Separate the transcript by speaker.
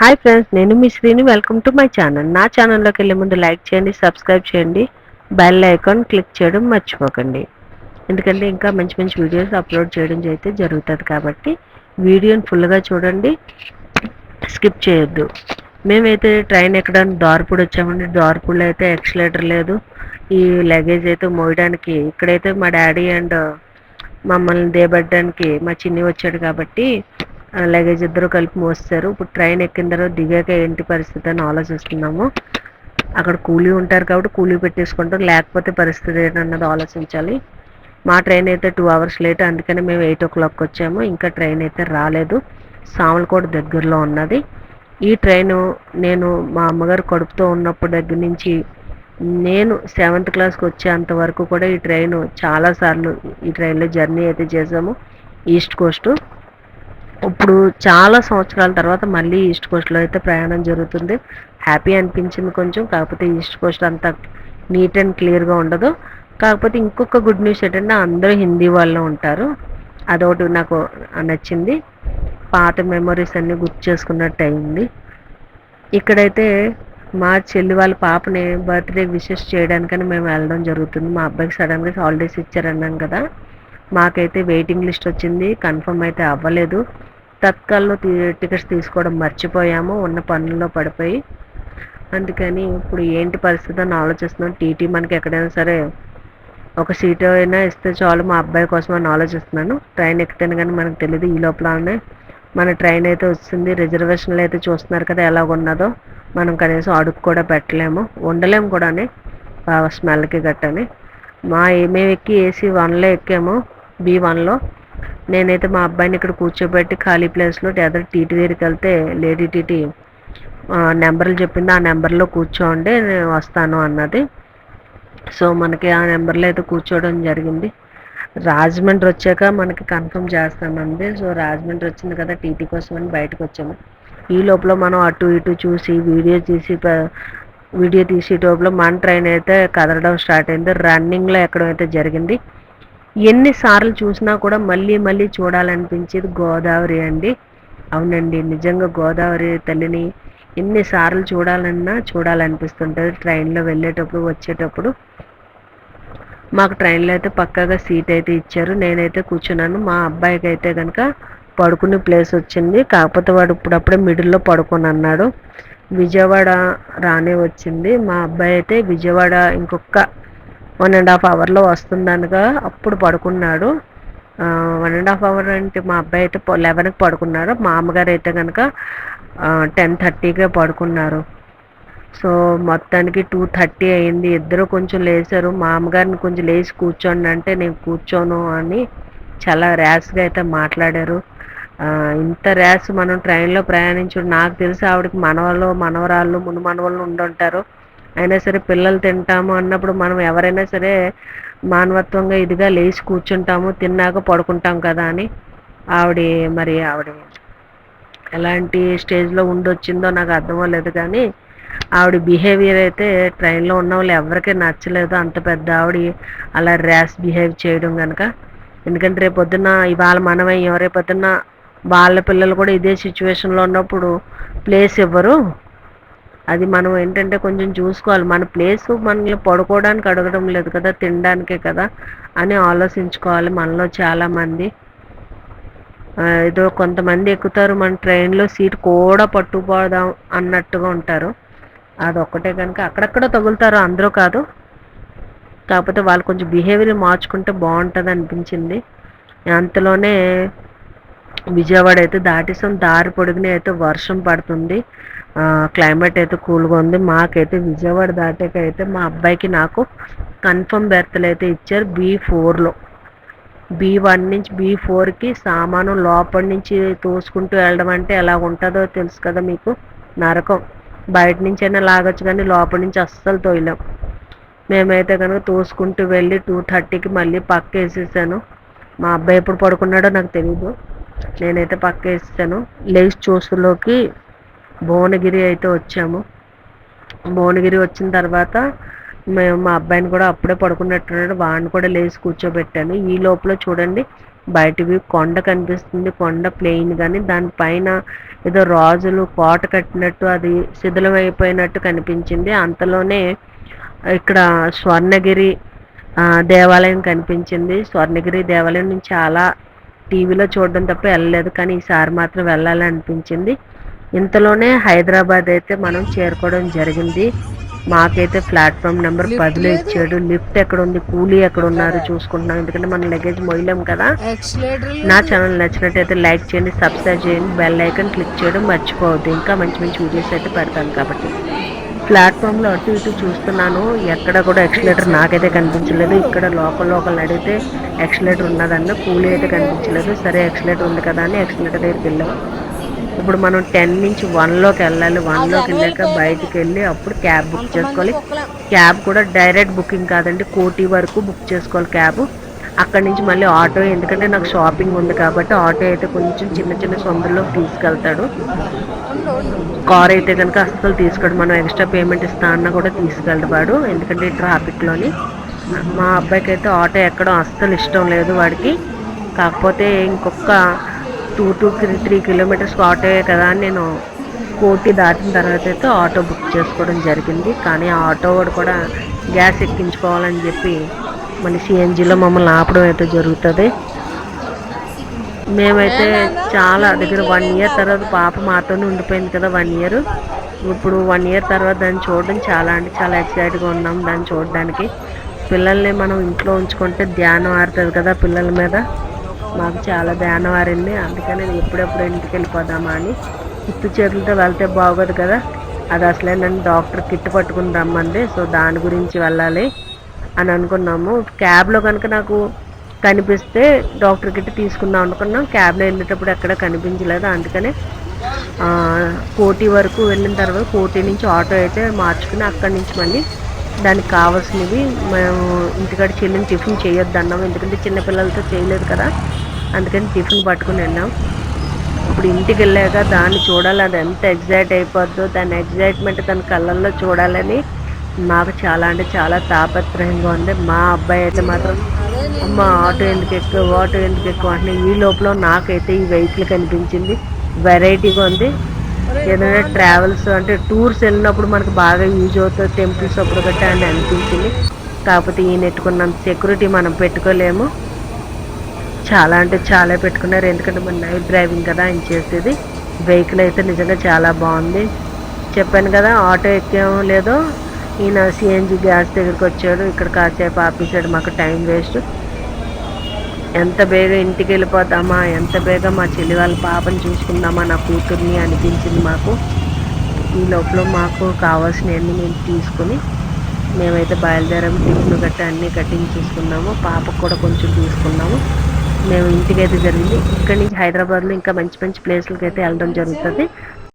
Speaker 1: Hi friends నేను మీ Srini. Welcome to my channel నా ఛానల్లోకి వెళ్ళే ముందు లైక్ చేయండి సబ్స్క్రైబ్ చేయండి. బెల్ ఐకాన్ క్లిక్ చేయడం మర్చిపోకండి. ఎందుకంటే ఇంకా మంచి మంచి వీడియోస్ అప్లోడ్ చేయడం అయితే జరుగుతుంది కాబట్టి వీడియోని ఫుల్గా చూడండి. స్కిప్ చేయొద్దు. మేమైతే ట్రైన్ ఎక్కడానికి దారిపూడి వచ్చామండి. దారిపూడిలో అయితే ఎక్సలేటర్ లేదు. ఈ లగేజ్ అయితే మోయడానికి ఇక్కడైతే మా డాడీ అండ్ మమ్మల్ని దేబడ్డానికి మా చిన్ని వచ్చాడు కాబట్టి లగేజ్ ఇద్దరు కలిపి మోస్తారు. ఇప్పుడు ట్రైన్ ఎక్కిన తర్వాత దిగాక ఏంటి పరిస్థితి అని ఆలోచిస్తున్నాము. అక్కడ కూలీ ఉంటారు కాబట్టి కూలీ పెట్టేసుకుంటాం లేకపోతే పరిస్థితి ఏంటన్నది ఆలోచించాలి. మా ట్రైన్ అయితే టూ అవర్స్ లేట్ అందుకని మేము ఎయిట్ ఓ క్లాక్కి వచ్చాము. ఇంకా ట్రైన్ అయితే రాలేదు. సామలకోట దగ్గరలో ఉన్నది. ఈ ట్రైను నేను మా అమ్మగారు కడుపుతో ఉన్నప్పుడు దగ్గర నుంచి నేను సెవెంత్ క్లాస్కి వచ్చేంత వరకు కూడా ఈ ట్రైన్ చాలాసార్లు ఈ ట్రైన్లో జర్నీ అయితే చేసాము ఈస్ట్ కోస్ట్ ఇప్పుడు చాలా సంవత్సరాల తర్వాత మళ్ళీ ఈస్ట్ కోస్ట్లో అయితే ప్రయాణం జరుగుతుంది. హ్యాపీ అనిపించింది కొంచెం. కాకపోతే ఈస్ట్ కోస్ట్ అంత నీట్ అండ్ క్లియర్గా ఉండదు. కాకపోతే ఇంకొక గుడ్ న్యూస్ ఏంటంటే అందరూ హిందీ వాళ్ళు ఉంటారు. అదొకటి నాకు నచ్చింది. పాత మెమరీస్ అన్నీ గుర్తు చేసుకున్నట్టు అయింది. ఇక్కడైతే మా చెల్లి వాళ్ళ పాపని బర్త్డే విషెస్ చేయడానికని మేము వెళ్ళడం జరుగుతుంది. మా అబ్బాయికి సడన్గా హాలిడేస్ ఇచ్చారన్నాం కదా. మాకైతే వెయిటింగ్ లిస్ట్ వచ్చింది. కన్ఫర్మ్ అయితే అవ్వలేదు. తత్కాల్లో టికెట్స్ తీసుకోవడం మర్చిపోయాము. ఉన్న పనుల్లో పడిపోయి. అందుకని ఇప్పుడు ఏంటి పరిస్థితి అని ఆలోచిస్తున్నాం. టీటీ మనకి ఎక్కడైనా సరే ఒక సీట్ అయినా ఇస్తే చాలు మా అబ్బాయి కోసం అని ఆలోచిస్తున్నాను. ట్రైన్ ఎక్కితేనే కానీ మనకు తెలియదు ఈ లోపలనే మన ట్రైన్ అయితే వస్తుంది రిజర్వేషన్లు అయితే చూస్తున్నారు కదా ఎలా ఉన్నదో మనం కనీసం అడుగు కూడా పెట్టలేము. ఉండలేము కూడా స్మెల్కి గట్టని. మా మేము ఎక్కి ఏసీ వన్లో ఎక్కాము. బీ వన్లో. నేనైతే మా అబ్బాయిని ఇక్కడ కూర్చోబెట్టి ఖాళీ ప్లేస్లో ఎదరు టీటీ దగ్గరికి వెళ్తే లేడీ టీటీ నెంబర్లు చెప్పింది ఆ నెంబర్లో కూర్చోండి నేను వస్తాను అన్నది. సో మనకి ఆ నెంబర్లో అయితే కూర్చోవడం జరిగింది. రాజమండ్రి వచ్చాక మనకి కన్ఫర్మ్ చేస్తామంది సో రాజమండ్రి వచ్చింది కదా టీటీ కోసం అని బయటకు వచ్చాము. ఈ లోపల మనం అటు ఇటు చూసి వీడియో తీసి వీడియో తీసి మన ట్రైన్ అయితే కదలడం స్టార్ట్ అయింది. రన్నింగ్లో ఎక్కడం అయితే జరిగింది. ఎన్నిసార్లు చూసినా కూడా మళ్ళీ మళ్ళీ చూడాలనిపించేది గోదావరి అండి. అవునండి నిజంగా గోదావరి తల్లిని ఎన్నిసార్లు చూడాలన్నా చూడాలనిపిస్తుంటుంది. ట్రైన్లో వెళ్ళేటప్పుడు వచ్చేటప్పుడు. మాకు ట్రైన్లో అయితే పక్కాగా సీట్ అయితే ఇచ్చారు. నేనైతే కూర్చున్నాను. మా అబ్బాయికి అయితే కనుక పడుకునే ప్లేస్ వచ్చింది. కాకపోతే వాడు ఇప్పుడప్పుడే మిడిల్లో పడుకొని అన్నాడు. విజయవాడ రానే వచ్చింది. మా అబ్బాయి అయితే విజయవాడ ఇంకొక వన్ అండ్ హాఫ్ అవర్లో వస్తుందనగా అప్పుడు పడుకున్నాడు. వన్ అండ్ హాఫ్ అవర్ అంటే మా అబ్బాయి అయితే లెవెన్కి పడుకున్నాడు. మా అమ్మగారు అయితే కనుక టెన్ థర్టీకే పడుకున్నారు. సో మొత్తానికి టూ థర్టీ అయింది. ఇద్దరు కొంచెం లేచారు. మా అమ్మగారిని కొంచెం లేచి కూర్చోండి అంటే నేను కూర్చోను అని చాలా ర్యాష్గా అయితే మాట్లాడారు. ఇంత ర్యాష్ మనం ట్రైన్లో ప్రయాణించడం నాకు తెలిసి ఆవిడకి మనవలు మనవరాళ్ళు మును మనవాళ్ళు ఉండుంటారు. అయినా సరే పిల్లలు తింటాము అన్నప్పుడు మనం ఎవరైనా సరే మానవత్వంగా ఇదిగా లేచి కూర్చుంటాము తిన్నాక పడుకుంటాం కదా అని ఆవిడ మరి ఆవిడ ఎలాంటి స్టేజ్లో ఉండొచ్చిందో నాకు అర్థం అవ్వలేదు కానీ ఆవిడ బిహేవియర్ అయితే ట్రైన్లో ఉన్న వాళ్ళు ఎవరికీ నచ్చలేదు. అంత పెద్ద ఆవిడ అలా ర్యాష్ బిహేవ్ చేయడం కనుక ఎందుకంటే రేపు పొద్దున్న ఇవాళ మనమయ్యాం పొద్దున్న వాళ్ళ పిల్లలు కూడా ఇదే సిచ్యువేషన్లో ఉన్నప్పుడు ప్లేస్ ఇవ్వరు. అది మనం ఏంటంటే కొంచెం చూసుకోవాలి. మన ప్లేస్ మనల్ని పడుకోవడానికి అడగడం లేదు కదా తినడానికే కదా అని ఆలోచించుకోవాలి మనలో చాలామంది. ఏదో కొంతమంది ఎక్కుతారు మన ట్రైన్లో సీట్ కూడా పట్టుకుపోదాం అన్నట్టుగా ఉంటారు. అదొక్కటే కనుక. అక్కడక్కడ తగులుతారు అందరూ కాదు. కాకపోతే వాళ్ళు కొంచెం బిహేవియర్ మార్చుకుంటే బాగుంటుంది అనిపించింది. అంతలోనే విజయవాడ అయితే దాటేసాం దారి పొడుగునే అయితే వర్షం పడుతుంది. క్లైమేట్ అయితే కూల్గా ఉంది. మాకైతే విజయవాడ దాటాక అయితే మా అబ్బాయికి నాకు కన్ఫర్మ్ బెర్త్లు అయితే ఇచ్చారు బీ ఫోర్లో బీ వన్ నుంచి బీ ఫోర్కి సామాను లోపల నుంచి తోసుకుంటూ వెళ్ళడం అంటే ఎలా ఉంటుందో తెలుసు కదా మీకు? నరకం. బయట నుంచి అయినా లాగొచ్చు కానీ లోపల నుంచి అస్సలు తోయలేం. మేమైతే కనుక తోసుకుంటూ వెళ్ళి టూ థర్టీకి మళ్ళీ పక్క వేసేసాను మా అబ్బాయి ఎప్పుడు పడుకున్నాడో నాకు తెలియదు నేనైతే పక్క వేస్తాను లేచి చూసులోకి భువనగిరి అయితే వచ్చాము. భువనగిరి వచ్చిన తర్వాత మేము మా అబ్బాయిని కూడా అప్పుడే పడుకున్నట్టున్నాడు. వాడిని కూడా లేచి కూర్చోబెట్టాను. ఈ లోపల చూడండి బయటవి కొండ కనిపిస్తుంది. కొండ ప్లెయిన్ కానీ దానిపైన ఏదో రాజులు కోట కట్టినట్టు అది శిథిలం అయిపోయినట్టు కనిపించింది. అంతలోనే ఇక్కడ స్వర్ణగిరి దేవాలయం కనిపించింది. స్వర్ణగిరి దేవాలయం నుంచి చాలా టీవీలో చూడడం తప్ప వెళ్ళలేదు. కానీ ఈసారి మాత్రం వెళ్ళాలని అనిపించింది ఇంతలోనే హైదరాబాద్ అయితే మనం చేరుకోవడం జరిగింది. మాకైతే ప్లాట్ఫామ్ నెంబర్ పదిలో? ఇచ్చాడు. లిఫ్ట్ ఎక్కడ ఉంది కూలీ ఎక్కడ ఉన్నారు చూసుకుంటున్నాం. ఎందుకంటే మనం లగేజ్ మొయ్యలేం కదా. నా ఛానల్ నచ్చినట్టయితే లైక్ చేయండి సబ్స్క్రైబ్ చేయండి బెల్ ఐకాన్ క్లిక్ చేయడం మర్చిపోవద్దు. ఇంకా మంచి మంచి వీడియోస్ అయితే పెడతాను కాబట్టి. ప్లాట్ఫామ్లో అటు ఇటు చూస్తున్నాను. ఎక్కడ కూడా ఎక్సలేటర్ నాకైతే కనిపించలేదు. ఇక్కడ లోకల్ లోకల్ అడిగితే ఎక్సలేటర్ ఉన్నదన్న కూలీ అయితే కనిపించలేదు. సరే ఎక్సలేటర్ ఉంది కదా అని ఎక్సలేటర్ దగ్గరికి వెళ్ళాం. ఇప్పుడు మనం టెన్ నుంచి వన్లోకి వెళ్ళాలి. వన్లోకి వెళ్ళాక బయటికి వెళ్ళి అప్పుడు క్యాబ్ బుక్ చేసుకోవాలి. క్యాబ్ కూడా డైరెక్ట్ బుకింగ్ కాదండి. కోటి వరకు బుక్ చేసుకోవాలి క్యాబ్. అక్కడి నుంచి మళ్ళీ ఆటో ఎందుకంటే నాకు షాపింగ్ ఉంది కాబట్టి ఆటో అయితే కొంచెం చిన్న చిన్న సొందల్లో తీసుకెళ్తాడు. కార్ అయితే కనుక అస్సలు తీసుకోడు. మనం ఎక్స్ట్రా పేమెంట్ ఇస్తా అన్నా కూడా తీసుకెళ్ళవాడు ఎందుకంటే ట్రాఫిక్లోని మా అబ్బాయికి అయితే ఆటో ఎక్కడం అస్సలు ఇష్టం లేదు వాడికి. కాకపోతే ఇంకొక two two three three kilometres auto కదా అని నేను కోటి దాటిన తర్వాత అయితే ఆటో బుక్ చేసుకోవడం జరిగింది. కానీ ఆ ఆటో వాడు కూడా గ్యాస్ ఎక్కించుకోవాలని చెప్పి మళ్ళీ సిఎన్జిలో మమ్మల్ని ఆపడం అయితే జరుగుతుంది. మేమైతే చాలా దగ్గర వన్ ఇయర్ తర్వాత పాప మాతోనే ఉండిపోయింది కదా వన్ ఇయర్ ఇప్పుడు వన్ ఇయర్ తర్వాత దాన్ని చూడడం చాలా అంటే చాలా ఎక్సైట్గా ఉన్నాం దాన్ని చూడడానికి. పిల్లల్ని మనం ఇంట్లో ఉంచుకుంటే ధ్యానం ఆరుతుంది కదా పిల్లల మీద. మాకు చాలా ధ్యానం ఆరింది. అందుకని ఎప్పుడెప్పుడు ఇంటికి వెళ్ళిపోదామా అని. ఉత్తి చేతులతో వెళ్తే బాగోదు కదా. అది అసలే నన్ను డాక్టర్ కిట్ పట్టుకుని రమ్మంది. సో దాని గురించి వెళ్ళాలి. అని అనుకున్నాము. క్యాబ్లో కనుక నాకు కనిపిస్తే డాక్టర్ గిట్ట తీసుకుందాం అనుకున్నాం. క్యాబ్లో వెళ్ళేటప్పుడు ఎక్కడ కనిపించలేదు. అందుకనే కోటి వరకు వెళ్ళిన తర్వాత కోటి నుంచి ఆటో అయితే మార్చుకుని అక్కడి నుంచి మళ్ళీ దానికి కావాల్సినవి మేము ఇంటికాడ చెల్లిని టిఫిన్ చేయొద్దు అన్నాం ఎందుకంటే చిన్నపిల్లలతో చేయలేదు కదా. అందుకని టిఫిన్ పట్టుకుని వెళ్ళాం. ఇప్పుడు ఇంటికి వెళ్ళాక దాన్ని చూడాలి. అది ఎంత ఎగ్జైట్ అయిపోద్దో దాని ఎగ్జైట్మెంట్ తన కళ్ళల్లో చూడాలని మాకు చాలా అంటే చాలా తాపత్రయంగా ఉంది. మా అబ్బాయి అయితే మాత్రం అమ్మ ఆటో ఎందుకు ఎక్కువ ఆటో ఎందుకు ఎక్కువ? అంటే ఈ లోపల నాకైతే ఈ వెహికల్ కనిపించింది. వెరైటీగా ఉంది. ఏదైనా ట్రావెల్స్ అంటే టూర్స్ వెళ్ళినప్పుడు మనకు బాగా యూజ్ అవుతుంది. టెంపుల్స్ అప్పుడు గట్టా అని అనిపించింది. కాకపోతే ఈయన పెట్టుకున్నంత సెక్యూరిటీ మనం పెట్టుకోలేము. చాలా అంటే చాలా పెట్టుకున్నారు. ఎందుకంటే మన నైట్ డ్రైవింగ్ కదా ఆయన చేసేది. వెహికల్ అయితే నిజంగా చాలా బాగుంది. చెప్పాను కదా ఆటో ఎక్కామో లేదో ఈయన సిఎన్జి గ్యాస్ దగ్గరికి వచ్చాడు. ఇక్కడ కాసేపు ఆపేసాడు మాకు టైం వేస్ట్. ఎంత బేగా ఇంటికి వెళ్ళిపోతామా? ఎంత బేగా మా చెల్లి వాళ్ళ పాపని చూసుకుందామా? నా కూతుర్ని అనిపించింది మాకు. ఈ లోపల మాకు కావాల్సినవన్నీ మేము తీసుకుని మేమైతే బయలుదేరాము. టిఫిన్ గట్ట అన్నీ కట్టింగ్ చూసుకున్నాము. పాపకు కూడా కొంచెం తీసుకున్నాము మేము ఇంటికి అయితే జరిగింది. ఇక్కడి నుంచి హైదరాబాద్లో ఇంకా మంచి మంచి ప్లేస్లకి అయితే వెళ్ళడం జరుగుతుంది.